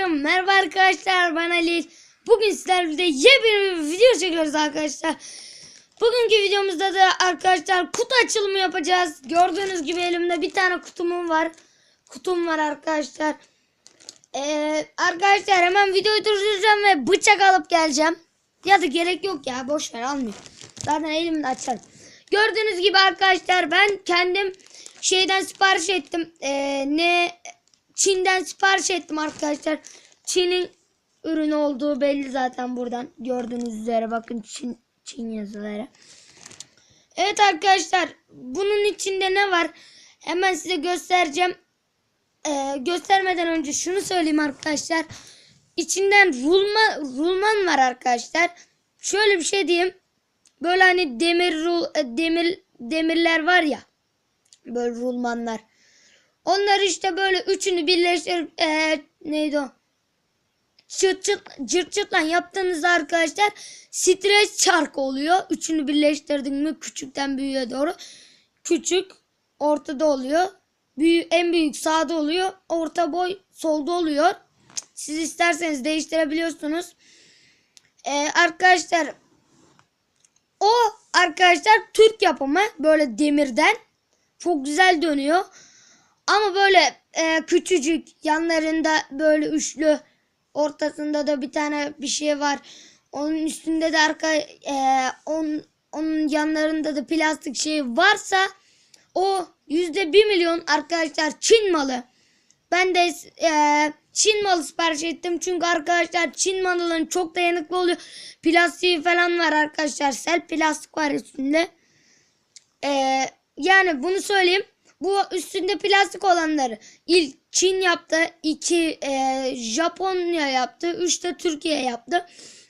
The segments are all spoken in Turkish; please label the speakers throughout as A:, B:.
A: Herkese merhaba arkadaşlar ben Ali. Bugün sizlerle yepyeni bir video çekiyoruz arkadaşlar. Bugünkü videomuzda da arkadaşlar kutu açılımı yapacağız. Gördüğünüz gibi elimde bir tane kutumum var. Kutum var arkadaşlar. Ee, arkadaşlar hemen videoyu durduracağım ve bıçak alıp geleceğim. Ya da gerek yok ya boş ver almıyor. Zaten elimde açarım. Gördüğünüz gibi arkadaşlar ben kendim şeyden sipariş ettim. Ee, ne Çin'den sipariş ettim arkadaşlar. Çin'in ürünü olduğu belli zaten buradan. Gördüğünüz üzere bakın Çin, Çin yazıları. Evet arkadaşlar bunun içinde ne var? Hemen size göstereceğim. Ee, göstermeden önce şunu söyleyeyim arkadaşlar. İçinden rulma, rulman var arkadaşlar. Şöyle bir şey diyeyim. Böyle hani demir rul, e, demir demirler var ya. Böyle rulmanlar. Onları işte böyle üçünü birleştirip ee, neydi o? Çıt çıt cırt cırtla yaptığınızda arkadaşlar stres çarkı oluyor. Üçünü birleştirdin mi küçükten büyüğe doğru. Küçük ortada oluyor. Büyük, en büyük sağda oluyor. Orta boy solda oluyor. Siz isterseniz değiştirebiliyorsunuz. Ee, arkadaşlar o arkadaşlar Türk yapımı böyle demirden. Çok güzel dönüyor. Ama böyle e, küçücük yanlarında böyle üçlü ortasında da bir tane bir şey var. Onun üstünde de arka e, on, onun yanlarında da plastik şey varsa o yüzde bir milyon arkadaşlar Çin malı. Ben de e, Çin malı sipariş ettim. Çünkü arkadaşlar Çin malının çok dayanıklı oluyor. Plastiği falan var arkadaşlar. Sel plastik var üstünde. E, yani bunu söyleyeyim. Bu üstünde plastik olanları ilk Çin yaptı, iki e, Japonya yaptı, üç de Türkiye yaptı.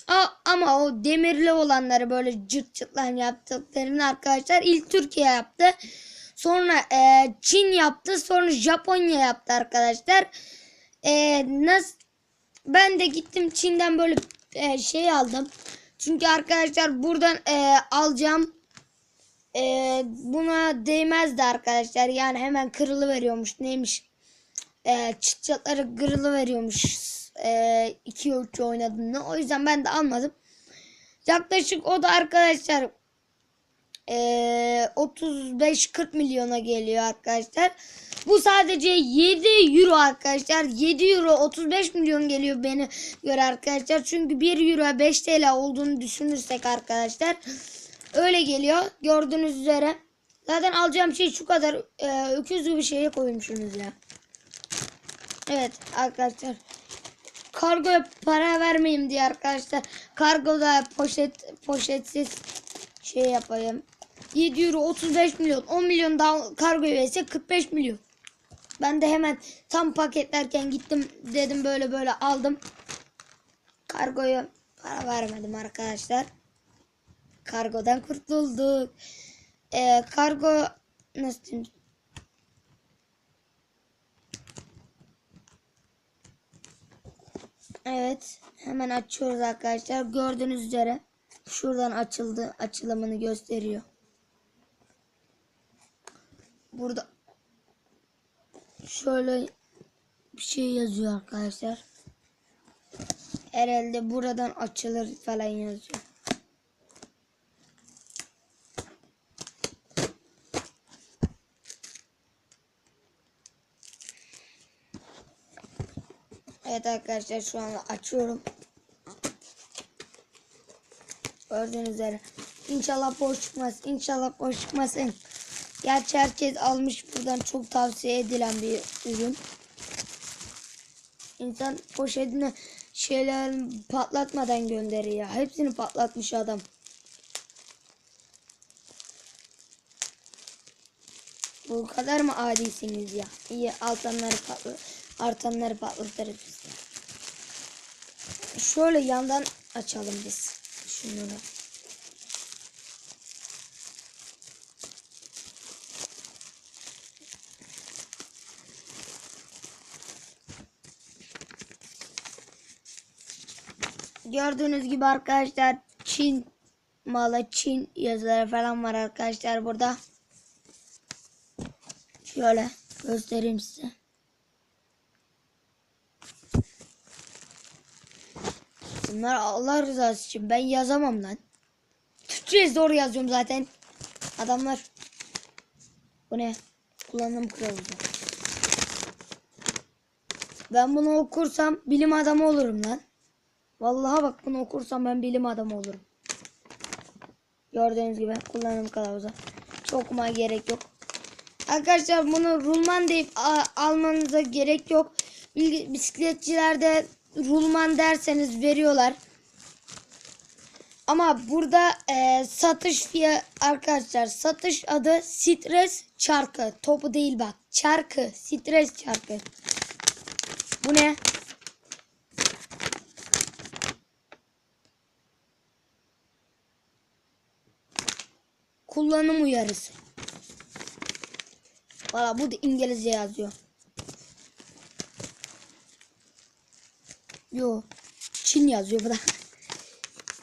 A: A, ama o demirli olanları böyle cırt cırtlan yaptıklarını arkadaşlar ilk Türkiye yaptı. Sonra e, Çin yaptı, sonra Japonya yaptı arkadaşlar. E, nasıl? Ben de gittim Çin'den böyle e, şey aldım. Çünkü arkadaşlar buradan e, alacağım e, buna değmezdi arkadaşlar. Yani hemen kırılı veriyormuş. Neymiş? E, çıt çatları kırılı veriyormuş. 2 e, 3 oynadığında. O yüzden ben de almadım. Yaklaşık o da arkadaşlar e, 35-40 milyona geliyor arkadaşlar. Bu sadece 7 euro arkadaşlar. 7 euro 35 milyon geliyor beni göre arkadaşlar. Çünkü 1 euro 5 TL olduğunu düşünürsek arkadaşlar. Öyle geliyor. Gördüğünüz üzere. Zaten alacağım şey şu kadar e, öküz gibi şeye koymuşsunuz ya. Evet arkadaşlar. Kargoya para vermeyeyim diye arkadaşlar. Kargoda poşet poşetsiz şey yapayım. 7 euro 35 milyon 10 milyon daha kargo verse 45 milyon. Ben de hemen tam paketlerken gittim dedim böyle böyle aldım. Kargoya para vermedim arkadaşlar. Kargodan kurtulduk. Ee, kargo nasıl diyeyim? Evet. Hemen açıyoruz arkadaşlar. Gördüğünüz üzere şuradan açıldı. Açılımını gösteriyor. Burada şöyle bir şey yazıyor arkadaşlar. Herhalde buradan açılır falan yazıyor. Evet arkadaşlar şu anda açıyorum. Gördüğünüz üzere. İnşallah boş çıkmaz. İnşallah boş çıkmasın. Gerçi herkes almış buradan çok tavsiye edilen bir ürün. İnsan poşetini şeyler patlatmadan gönderiyor. Hepsini patlatmış adam. Bu kadar mı adisiniz ya? İyi altanları patlat artanları patlatırız biz de. Şöyle yandan açalım biz. Şunları. Gördüğünüz gibi arkadaşlar Çin malı Çin yazıları falan var arkadaşlar burada. Şöyle göstereyim size. Bunlar Allah rızası için ben yazamam lan. Türkçe zor yazıyorum zaten. Adamlar. Bu ne? Kullanım kılavuzu. Ben bunu okursam bilim adamı olurum lan. Vallahi bak bunu okursam ben bilim adamı olurum. Gördüğünüz gibi kullanım kılavuzu. Çok okumaya gerek yok. Arkadaşlar bunu rulman deyip almanıza gerek yok. Bisikletçilerde rulman derseniz veriyorlar. Ama burada e, satış fiyatı arkadaşlar satış adı stres çarkı. Topu değil bak. Çarkı. Stres çarkı. Bu ne? Kullanım uyarısı. Valla bu da İngilizce yazıyor. Yo. Çin yazıyor bu da.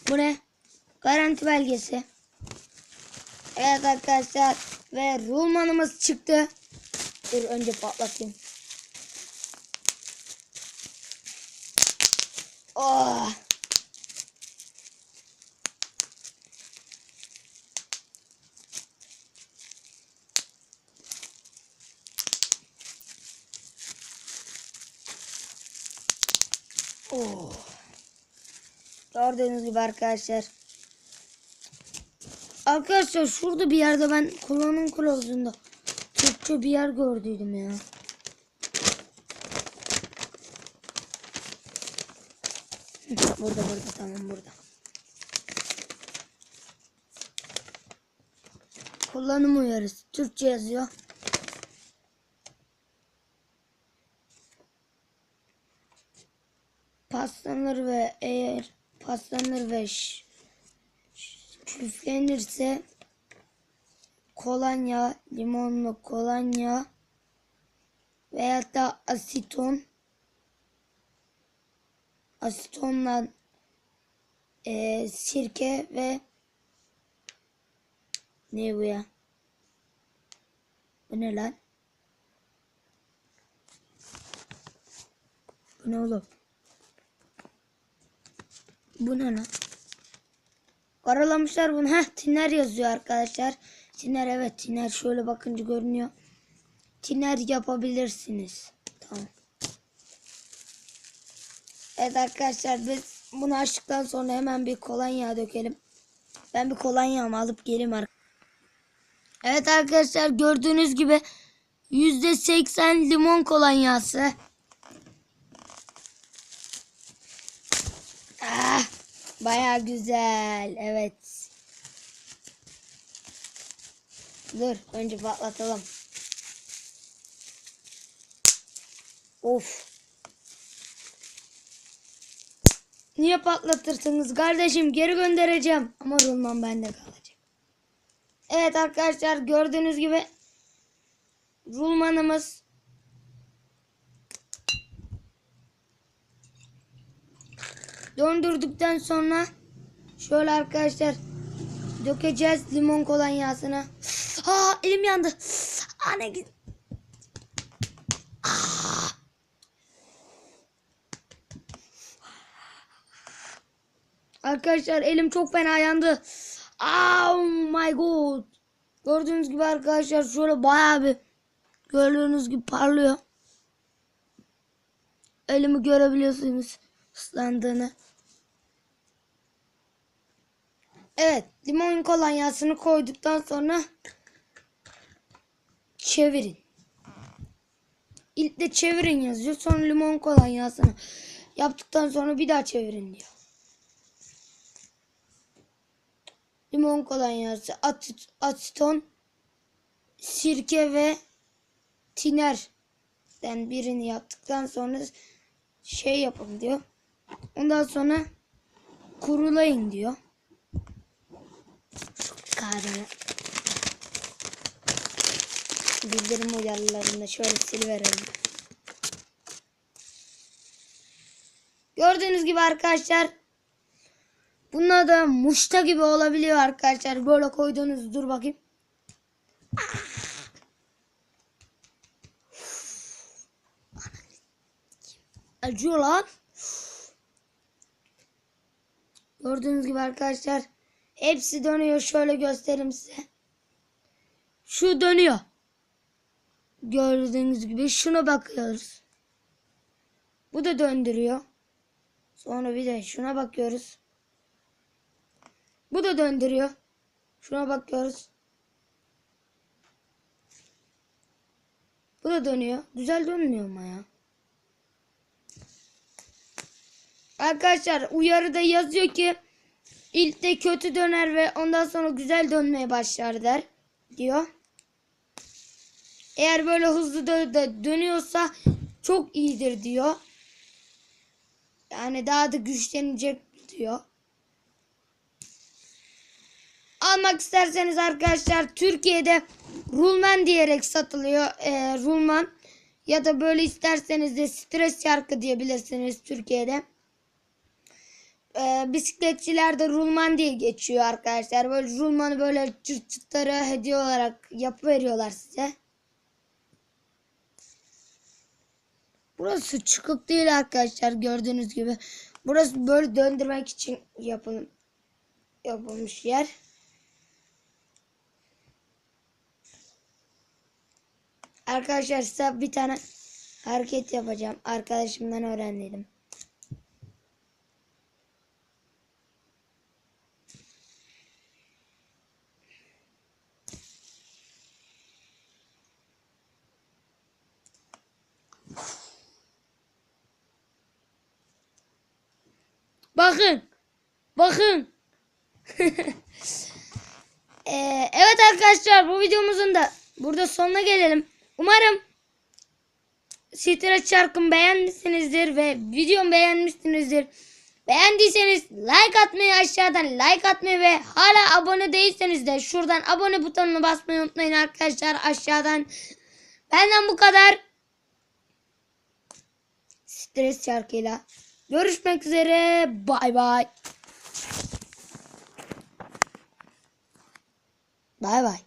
A: bu ne? Garanti belgesi. Evet arkadaşlar. Ve rulmanımız çıktı. Dur önce patlatayım. Oh. Oh. Gördüğünüz gibi arkadaşlar. Arkadaşlar şurada bir yerde ben kullanım kılavuzunda Türkçe bir yer gördüydüm ya. Burada burada tamam burada. Kullanım uyarısı. Türkçe yazıyor. Paslanır ve eğer paslanır ve küflenirse kolonya, limonlu kolonya veyahut da asiton asitonla e, sirke ve ne bu ya? Bu ne lan? Bu ne oğlum? Bu ne lan? Karalamışlar bunu. Heh tiner yazıyor arkadaşlar. Tiner evet tiner şöyle bakınca görünüyor. Tiner yapabilirsiniz. Tamam. Evet arkadaşlar biz bunu açtıktan sonra hemen bir kolonya dökelim. Ben bir kolonyamı alıp geleyim arkadaşlar. Evet arkadaşlar gördüğünüz gibi %80 limon kolonyası. Baya güzel. Evet. Dur önce patlatalım. Of. Niye patlatırsınız kardeşim? Geri göndereceğim. Ama rulman bende kalacak. Evet arkadaşlar gördüğünüz gibi rulmanımız döndürdükten sonra şöyle arkadaşlar dökeceğiz limon kolonyasını. Aa elim yandı. Aa ne. Aa. Arkadaşlar elim çok fena yandı. Oh my god. Gördüğünüz gibi arkadaşlar şöyle bayağı bir gördüğünüz gibi parlıyor. Elimi görebiliyorsunuz ıslandığını. Evet, limon kolonyasını koyduktan sonra çevirin. İlk de çevirin yazıyor. Sonra limon kolonyasını yaptıktan sonra bir daha çevirin diyor. Limon kolonyası, atit, aseton, sirke ve tinerden birini yaptıktan sonra şey yapın diyor. Ondan sonra kurulayın diyor. Kağıdını bildirim uyarılarında şöyle siliverelim. Gördüğünüz gibi arkadaşlar bunlar da muşta gibi olabiliyor arkadaşlar. Böyle koyduğunuz dur bakayım. Acıyor lan. Gördüğünüz gibi arkadaşlar hepsi dönüyor. Şöyle göstereyim size. Şu dönüyor. Gördüğünüz gibi şuna bakıyoruz. Bu da döndürüyor. Sonra bir de şuna bakıyoruz. Bu da döndürüyor. Şuna bakıyoruz. Bu da dönüyor. Güzel dönmüyor ama ya. Arkadaşlar uyarıda yazıyor ki ilkte kötü döner ve ondan sonra güzel dönmeye başlar der diyor. Eğer böyle hızlı dö- da dönüyorsa çok iyidir diyor. Yani daha da güçlenecek diyor. Almak isterseniz arkadaşlar Türkiye'de Rulman diyerek satılıyor. Ee, Rulman ya da böyle isterseniz de stres şarkı diyebilirsiniz Türkiye'de. Ee, bisikletçilerde Rulman diye geçiyor arkadaşlar. Böyle Rulman'ı böyle çıt çıtları hediye olarak yapıveriyorlar size. Burası çıkık değil arkadaşlar gördüğünüz gibi. Burası böyle döndürmek için yapılmış, yapılmış yer. Arkadaşlar size bir tane hareket yapacağım. Arkadaşımdan öğrendim. Bakın. Bakın. Ee, evet arkadaşlar bu videomuzun da burada sonuna gelelim. Umarım Streç şarkımı beğenmişsinizdir ve videomu beğenmişsinizdir. Beğendiyseniz like atmayı aşağıdan like atmayı ve hala abone değilseniz de şuradan abone butonuna basmayı unutmayın arkadaşlar aşağıdan. Benden bu kadar. Stres şarkıyla. Görüşmek üzere. Bay bay. Bay bay.